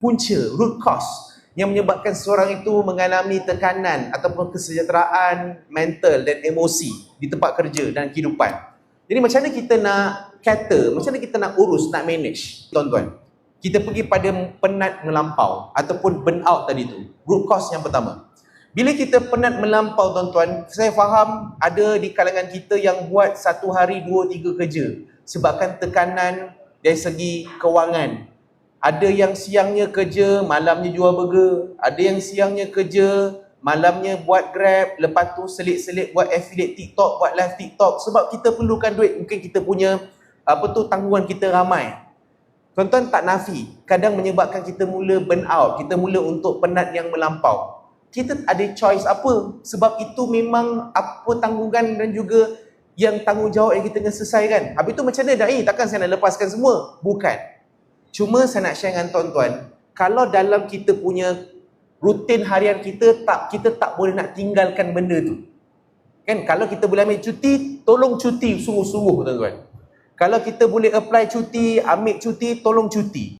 punca, root cause yang menyebabkan seorang itu mengalami tekanan ataupun kesejahteraan mental dan emosi di tempat kerja dan kehidupan. Jadi macam mana kita nak cater, macam mana kita nak urus, nak manage, tuan-tuan. Kita pergi pada penat melampau ataupun burn out tadi tu. Root cause yang pertama. Bila kita penat melampau tuan-tuan, saya faham ada di kalangan kita yang buat satu hari dua tiga kerja sebabkan tekanan dari segi kewangan. Ada yang siangnya kerja, malamnya jual burger. Ada yang siangnya kerja, malamnya buat grab, lepas tu selit-selit buat affiliate TikTok, buat live TikTok sebab kita perlukan duit. Mungkin kita punya apa tu tanggungan kita ramai. Tuan-tuan tak nafi, kadang menyebabkan kita mula burn out, kita mula untuk penat yang melampau. Kita ada choice apa? Sebab itu memang apa tanggungan dan juga yang tanggungjawab yang kita kena selesaikan. Habis tu macam mana dah? Eh, takkan saya nak lepaskan semua? Bukan. Cuma saya nak share dengan tuan-tuan, kalau dalam kita punya rutin harian kita tak kita tak boleh nak tinggalkan benda tu. Kan kalau kita boleh ambil cuti, tolong cuti sungguh-sungguh tuan-tuan. Kalau kita boleh apply cuti, ambil cuti, tolong cuti.